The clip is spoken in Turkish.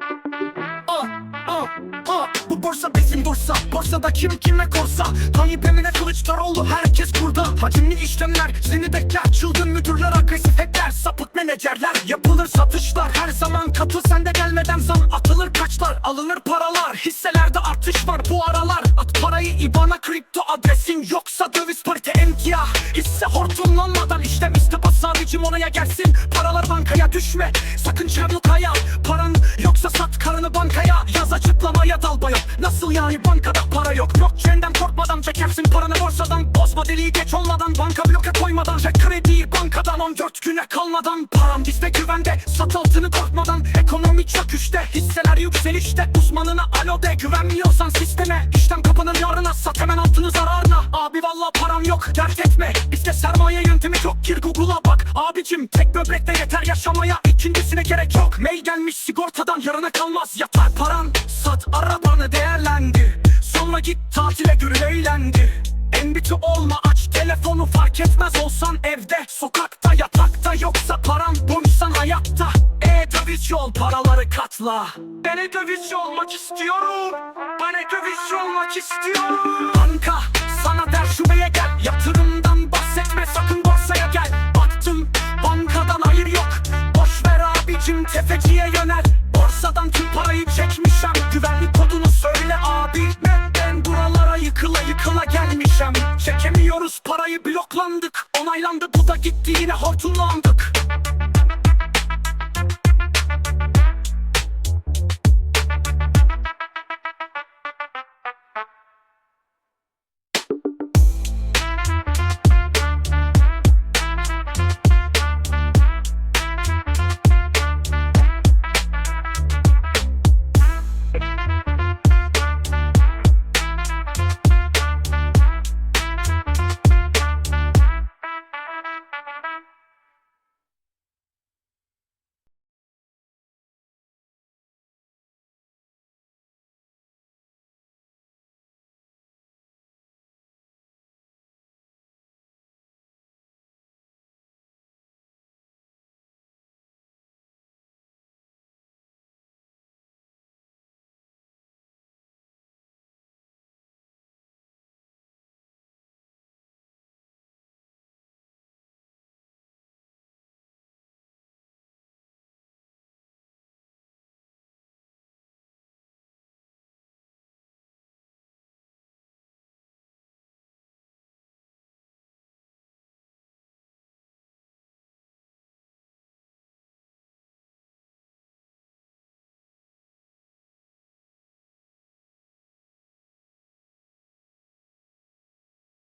Ah, ah, ah. Bu borsa bizim borsa Borsada kim kime korsa. Tayyip Emine Kılıçdaroğlu herkes burada. Hacimli işlemler seni bekler. Çılgın müdürler agresif hackler Sapık menajerler. Yapılır satışlar her zaman katı. Sende gelmeden zam atılır kaçlar? Alınır paralar hisselerde artış var. Bu aralar At parayı IBAN'a kripto adresin yoksa döviz parite emtia Hisse hortumlanmadan işlem iste bas sadece oraya gelsin Paralar bankaya düşme. Sakın çabuk hayal Paran Yani bankada para yok. Blockchain'den korkmadan çekersin paranı. Borsadan Bozma deliği geç olmadan banka bankadan 14 güne kalmadan Param bizde güvende. Sat altını korkmadan Ekonomi çöküşte hisseler yükselişte. Uzmanına alo de güvenmiyorsan sisteme. İşlem kapanır yarına sat hemen altını zararına. Abi valla param yok dert etme. Bizde sermaye yöntemi çok gir Google'a bak. Abicim tek böbrekte yeter yaşamaya ikincisine gerek yok. Mail gelmiş sigortadan yarına kalmaz yatar. Paran Sat arabanı değerlendir Sonra git tatile gör eğlendir en biti olma telefonu fark etmez olsan evde Sokakta yatakta yoksa param bulmuşsan hayatta. E-dövizci ol paraları katla. Ben e-dövizci olmak istiyorum. Ben e-dövizci olmak istiyorum. Banka sana der şubeye gel. Yatırımdan bahsetme sakın Çekemiyoruz parayı bloklandık. Onaylandı bu da gitti yine hortumlandık